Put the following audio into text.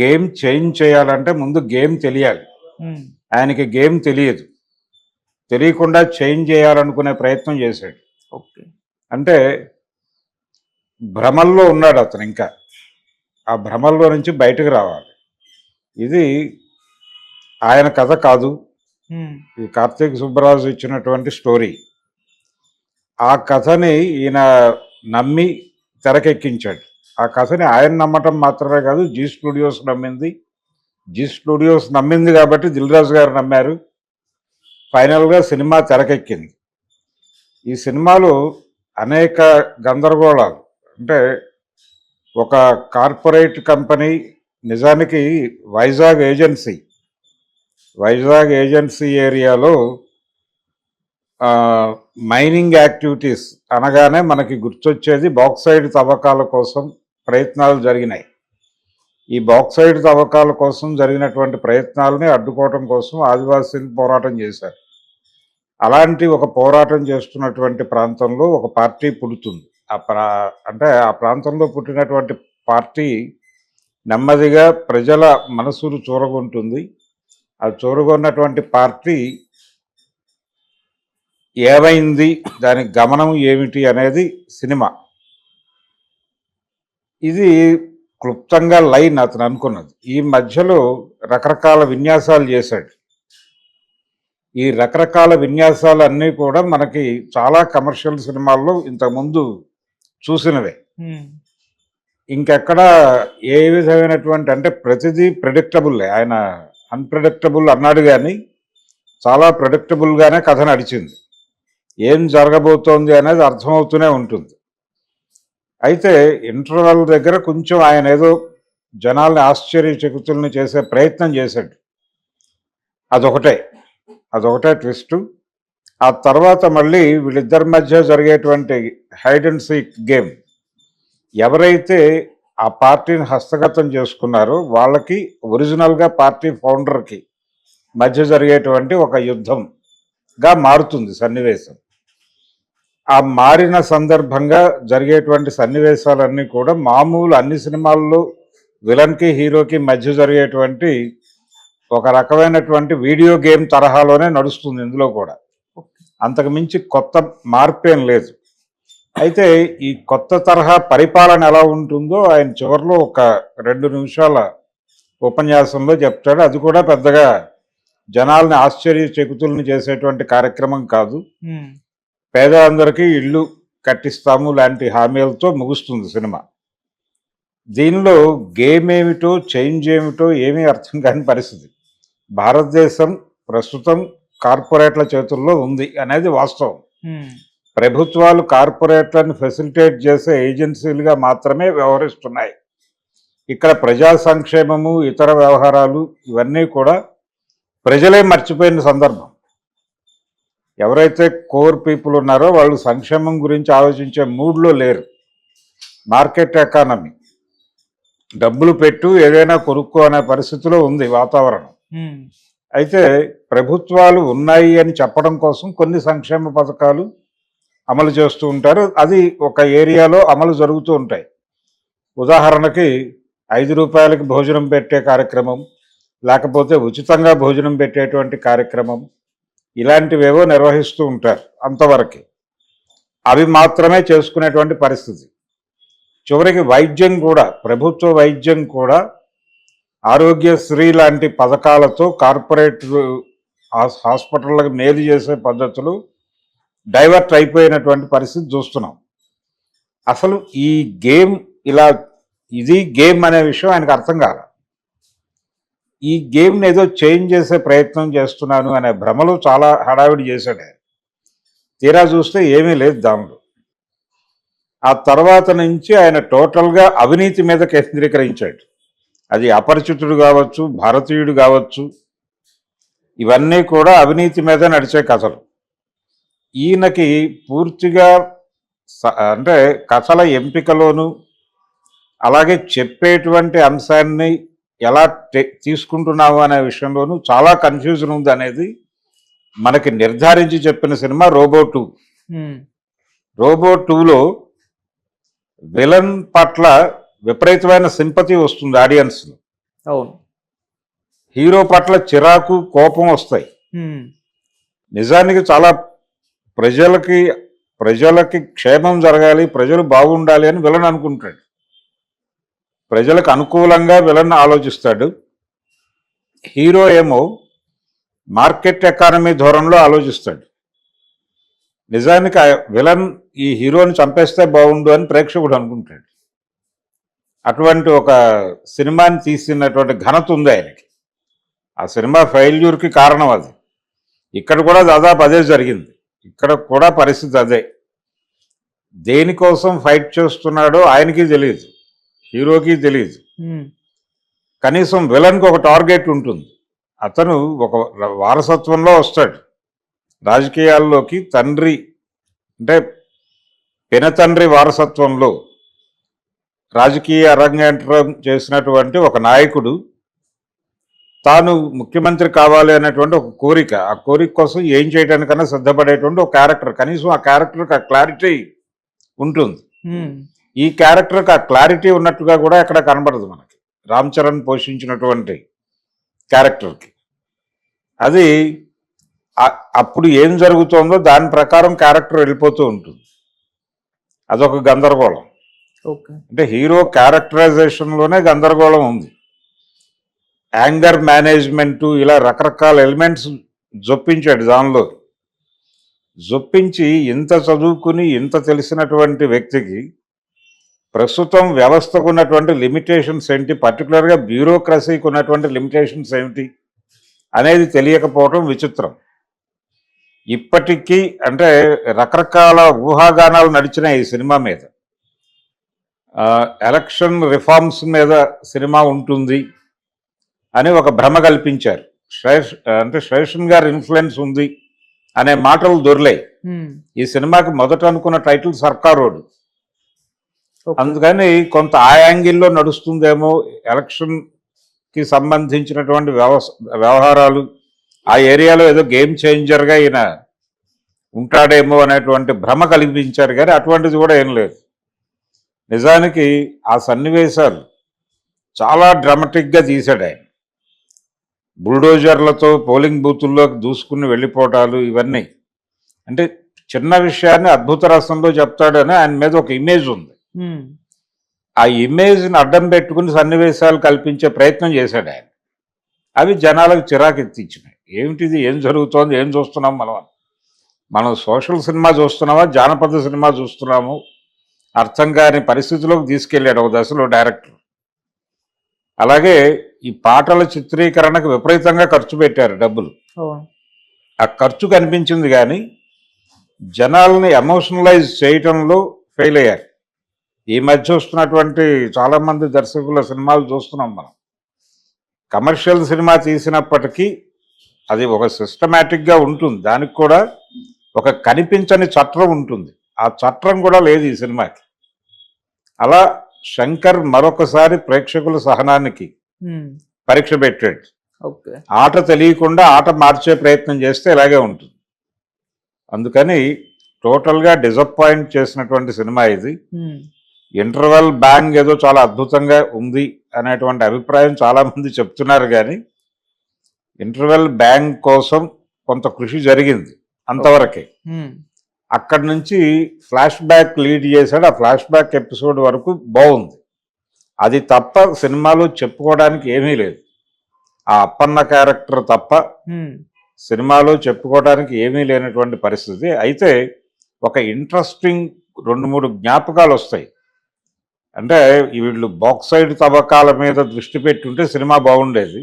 Game change చేయాలంటే ముందు game తెలియాలి. ఆయనకి గేమ్ తెలియదు. తెలియకుండా చేంజ్ చేయాలనుకునే ప్రయత్నం చేశాడు. ఓకే. అంటే భ్రమల్లో ఉన్నాడు అతను ఇంకా. ఆ భ్రమల్లో నుంచి బయటకు రావాలి. ఇది ఆయన కథ కాదు. ఈ కార్తీక్ సుబ్బరాజు ఇచ్చినటువంటి స్టోరీ. ఆ కథని ఈయన నమ్మి తెరకెక్కించాడు. ఆ కథని ఆయన నమ్మటం మాత్రమే కాదు జీ స్టూడియోస్ నమ్మింది. జీ స్టూడియోస్ నమ్మింది కాబట్టి దిల్రాజు గారు నమ్మారు. ఫైనల్గా సినిమా తెరకెక్కింది. ఈ సినిమాలో అనేక గందరగోళాలు. అంటే ఒక కార్పొరేట్ కంపెనీ నిజానికి వైజాగ్ ఏజెన్సీ వైజాగ్ ఏజెన్సీ ఏరియాలో మైనింగ్ యాక్టివిటీస్ అనగానే మనకి గుర్తొచ్చేది బాక్సైడ్ తవ్వకాల కోసం ప్రయత్నాలు జరిగినాయి. ఈ బాక్సైడ్ తవ్వకాల కోసం జరిగినటువంటి ప్రయత్నాలని అడ్డుకోవటం కోసం ఆదివాసీలు పోరాటం చేశారు. అలాంటి ఒక పోరాటం చేస్తున్నటువంటి ప్రాంతంలో ఒక పార్టీ పుడుతుంది. ఆ ప్రా అంటే ఆ ప్రాంతంలో పుట్టినటువంటి పార్టీ నెమ్మదిగా ప్రజల మనసులు చూరగొంటుంది. ఆ చూరగొన్నటువంటి పార్టీ ఏమైంది? దాని గమనం ఏమిటి అనేది సినిమా. ఇది క్లుప్తంగా లైన్ అతను అనుకున్నది. ఈ మధ్యలో రకరకాల విన్యాసాలు చేశాడు. ఈ రకరకాల విన్యాసాలు అన్నీ కూడా మనకి చాలా కమర్షియల్ సినిమాల్లో ఇంతకుముందు చూసినవే. ఇంకెక్కడ ఏ విధమైనటువంటి అంటే ప్రతిదీ ప్రెడిక్టబుల్ ఆయన అన్ప్రెడిక్టబుల్ అన్నాడు కానీ చాలా ప్రెడిక్టబుల్గానే కథ నడిచింది. ఏం జరగబోతోంది అనేది అర్థమవుతూనే ఉంటుంది. అయితే ఇంటర్వెల్ దగ్గర కొంచెం ఆయన ఏదో జనాల్ని ఆశ్చర్యచకుతుల్ని చేసే ప్రయత్నం చేశాడు. అదొకటే. అదొకటే ట్విస్ట్. ఆ తర్వాత మళ్ళీ వీళ్ళిద్దరి మధ్య జరిగేటువంటి హైడ్ అండ్ సీక్ గేమ్. ఎవరైతే ఆ పార్టీని హస్తగతం చేసుకున్నారో వాళ్ళకి ఒరిజినల్గా పార్టీ ఫౌండర్కి మధ్య జరిగేటువంటి ఒక యుద్ధంగా మారుతుంది సన్నివేశం. ఆ మారిన సందర్భంగా జరిగేటువంటి సన్నివేశాలన్నీ కూడా మామూలు అన్ని సినిమాల్లో విలన్కి హీరోకి మధ్య జరిగేటువంటి ఒక రకమైనటువంటి వీడియో గేమ్ తరహాలోనే నడుస్తుంది ఇందులో కూడా. ఓకే. అంతకు మించి కొత్త మార్పేం లేదు. అయితే ఈ కొత్త తరహా పరిపాలన ఎలా ఉంటుందో ఆయన చివరిలో ఒక రెండు నిమిషాల ఉపన్యాసంలో చెప్తాడు. అది కూడా పెద్దగా జనాల్ని ఆశ్చర్య చెకుతుల్ని చేసేటువంటి కార్యక్రమం కాదు. పేదలందరికీ ఇల్లు కట్టిస్తాము లాంటి హామీలతో ముగుస్తుంది సినిమా. దీనిలో గేమ్ ఏమిటో చేంజ్ ఏమిటో ఏమీ అర్థం కాని పరిస్థితి. భారతదేశం ప్రస్తుతం కార్పొరేట్ల చేతుల్లో ఉంది అనేది వాస్తవం. ప్రభుత్వాలు కార్పొరేట్లను ఫెసిలిటేట్ చేసే ఏజెన్సీలుగా మాత్రమే వ్యవహరిస్తున్నాయి. ఇక్కడ ప్రజా సంక్షేమము ఇతర వ్యవహారాలు ఇవన్నీ కూడా ప్రజలే మర్చిపోయిన సందర్భం. ఎవరైతే కోర్ పీపుల్ ఉన్నారో వాళ్ళు సంక్షేమం గురించి ఆలోచించే మూడ్లో లేరు. Market economy. డబ్బులు పెట్టు ఏదైనా కొనుక్కో అనే పరిస్థితిలో ఉంది వాతావరణం. అయితే ప్రభుత్వాలు ఉన్నాయి అని చెప్పడం కోసం కొన్ని సంక్షేమ పథకాలు అమలు చేస్తూ ఉంటారు. అది ఒక ఏరియాలో అమలు జరుగుతూ ఉంటాయి. ఉదాహరణకి ఐదు రూపాయలకి భోజనం పెట్టే కార్యక్రమం లేకపోతే ఉచితంగా భోజనం పెట్టేటువంటి కార్యక్రమం ఇలాంటివేవో నిర్వహిస్తూ ఉంటారు అంతవరకు. అవి మాత్రమే చేసుకునేటువంటి పరిస్థితి. చివరికి వైద్యం కూడా ప్రభుత్వ వైద్యం కూడా ఆరోగ్యశ్రీ లాంటి పథకాలతో కార్పొరేట్ హాస్పిటళ్ళకు మేలు చేసే పద్ధతులు డైవర్ట్ అయిపోయినటువంటి పరిస్థితి చూస్తున్నాం. అసలు ఈ గేమ్ ఇలా ఇది గేమ్ అనే విషయం ఆయనకు అర్థం కాదు ఈ గేమ్ని ఏదో చేంజ్ చేసే ప్రయత్నం చేస్తున్నాను అనే భ్రమలో చాలా హడావిడి చేశాడు తీరా చూస్తే ఏమీ లేదు దానిలో. ఆ తర్వాత నుంచి ఆయన టోటల్గా అవినీతి మీద కేంద్రీకరించాడు. అది అపరిచితుడు కావచ్చు భారతీయుడు కావచ్చు ఇవన్నీ కూడా అవినీతి మీద నడిచే కథలు. ఈయనకి పూర్తిగా స- అంటే కథల ఎంపికలోను అలాగే చెప్పేటువంటి అంశాన్ని ఎలా తీసుకుంటున్నాము అనే విషయంలోనూ చాలా కన్ఫ్యూజన్ ఉంది అనేది మనకి నిర్ధారించి చెప్పిన సినిమా రోబో టూ. రోబో టూలో విలన్ పట్ల విపరీతమైన సింపతి వస్తుంది ఆడియన్స్ అవును. హీరో పట్ల చిరాకు కోపం వస్తాయి. నిజానికి చాలా ప్రజలకి ప్రజలకి క్షేమం జరగాలి ప్రజలు బాగుండాలి అని విలన్ అనుకుంటాడు. ప్రజలకు అనుకూలంగా విలన్ ఆలోచిస్తాడు. హీరో ఏమో మార్కెట్ ఎకానమీ ధోరణిలో ఆలోచిస్తాడు. నిజానికి విలన్ ఈ హీరోని చంపేస్తే బాగుండు అని ప్రేక్షకుడు అనుకుంటాడు. అటువంటి ఒక సినిమాని తీసినటువంటి ఘనత ఉంది ఆయనకి. ఆ సినిమా ఫెయిల్యూర్కి కారణం అది. ఇక్కడ కూడా దాదాపు అదే జరిగింది. ఇక్కడ కూడా పరిస్థితి అదే. దేనికోసం ఫైట్ చేస్తున్నాడో ఆయనకి తెలియదు. హీరోకి తెలియదు కనీసం విలన్కి ఒక టార్గెట్ ఉంటుంది. అతను ఒక వారసత్వంలో వస్తాడు. రాజకీయాల్లోకి తండ్రి అంటే పినతండ్రి వారసత్వంలో రాజకీయ అరంగేట్రం చేసినటువంటి ఒక నాయకుడు తాను ముఖ్యమంత్రి కావాలి అనేటువంటి ఒక కోరిక. ఆ కోరిక కోసం ఏం చేయడానికన్నా సిద్ధపడేటువంటి ఒక క్యారెక్టర్. కనీసం ఆ క్యారెక్టర్కి ఆ క్లారిటీ ఉంటుంది. ఈ క్యారెక్టర్కి ఆ క్లారిటీ ఉన్నట్టుగా కూడా ఎక్కడ కనబడదు మనకి. రామ్ చరణ్ పోషించినటువంటి క్యారెక్టర్కి. అది అప్పుడు ఏం జరుగుతోందో దాని ప్రకారం క్యారెక్టర్ వెళ్ళిపోతూ ఉంటుంది. అదొక గందరగోళం. ఓకే. అంటే హీరో క్యారెక్టరైజేషన్లోనే గందరగోళం ఉంది. యాంగర్ మేనేజ్మెంట్ ఇలా రకరకాల ఎలిమెంట్స్ జొప్పించాడు దానిలో. జొప్పించి ఇంత చదువుకుని ఇంత తెలిసినటువంటి వ్యక్తికి ప్రస్తుతం వ్యవస్థకు ఉన్నటువంటి లిమిటేషన్స్ ఏంటి? పర్టికులర్గా బ్యూరోక్రసీకి ఉన్నటువంటి లిమిటేషన్స్ ఏమిటి? అనేది తెలియకపోవడం విచిత్రం. ఇప్పటికీ అంటే రకరకాల ఊహాగానాలు నడిచినాయి ఈ సినిమా మీద. ఎలక్షన్ రిఫార్మ్స్ మీద సినిమా ఉంటుంది అని ఒక భ్రమ కల్పించారు. శ్రేష్ అంటే శ్రేషన్ గారి ఇన్ఫ్లుయెన్స్ ఉంది అనే మాటలు దొరిలాయి. ఈ సినిమాకి మొదట అనుకున్న టైటిల్ సర్కారోడు. అందుకని కొంత ఆ యాంగిల్లో నడుస్తుందేమో ఎలక్షన్కి సంబంధించినటువంటి వ్యవహారాలు. ఆ ఏరియాలో ఏదో గేమ్ చేంజర్గా ఈయన ఉంటాడేమో అనేటువంటి భ్రమ కల్పించారు కానీ అటువంటిది కూడా ఏం లేదు. నిజానికి ఆ సన్నివేశాలు చాలా డ్రామటిక్గా తీశాడు ఆయన. బుల్డోజర్లతో పోలింగ్ బూతుల్లోకి దూసుకుని వెళ్ళిపోవటాలు ఇవన్నీ. అంటే చిన్న విషయాన్ని అద్భుత రసంలో చెప్తాడని ఆయన మీద ఒక ఇమేజ్ ఉంది. ఆ ఇమేజ్ని అడ్డం పెట్టుకుని సన్నివేశాలు కల్పించే ప్రయత్నం చేశాడు ఆయన. అవి జనాలకు చిరాకు ఎత్తించినాయి ఏమిటిది? ఏం జరుగుతోంది? ఏం చూస్తున్నాం మనం? మనం సోషల్ సినిమా చూస్తున్నామా? జానపద సినిమా చూస్తున్నాము? అర్థం కాని పరిస్థితిలోకి తీసుకెళ్ళాడు ఒక దశలో డైరెక్టర్. అలాగే ఈ పాటల చిత్రీకరణకు విపరీతంగా ఖర్చు పెట్టారు డబ్బులు. ఆ ఖర్చు కనిపించింది కానీ జనాల్ని ఎమోషనలైజ్ చేయటంలో ఫెయిల్ అయ్యారు. ఈ మధ్య వస్తున్నటువంటి చాలామంది దర్శకుల సినిమాలు చూస్తున్నాం మనం. కమర్షియల్ సినిమా తీసినప్పటికీ అది ఒక సిస్టమేటిక్గా ఉంటుంది. దానికి కూడా ఒక కనిపించని చట్రం ఉంటుంది. ఆ చట్రం కూడా లేదు ఈ సినిమాకి. అలా శంకర్ మరొకసారి ప్రేక్షకుల సహనానికి పరీక్ష పెట్టాడు. ఆట తెలియకుండా ఆట మార్చే ప్రయత్నం చేస్తే ఇలాగే ఉంటుంది. అందుకని టోటల్గా డిసప్పాయింట్ చేసినటువంటి సినిమా ఇది. ఇంటర్వెల్ బ్యాంగ్ ఏదో చాలా అద్భుతంగా ఉంది అనేటువంటి అభిప్రాయం చాలామంది చెప్తున్నారు కానీ ఇంటర్వెల్ బ్యాంగ్ కోసం కొంత కృషి జరిగింది అంతవరకే. అక్కడి నుంచి ఫ్లాష్ బ్యాక్ లీడ్ చేశాడు. ఆ ఫ్లాష్ బ్యాక్ ఎపిసోడ్ వరకు బాగుంది. అది తప్ప సినిమాలో చెప్పుకోవడానికి ఏమీ లేదు. ఆ అప్పన్న క్యారెక్టర్ తప్ప సినిమాలో చెప్పుకోవడానికి ఏమీ లేనటువంటి పరిస్థితి. అయితే ఒక ఇంట్రెస్టింగ్ రెండు మూడు జ్ఞాపకాలు వస్తాయి. అంటే వీళ్ళు బాక్సైడ్ తవ్వకాల మీద దృష్టి పెట్టుంటే సినిమా బాగుండేది.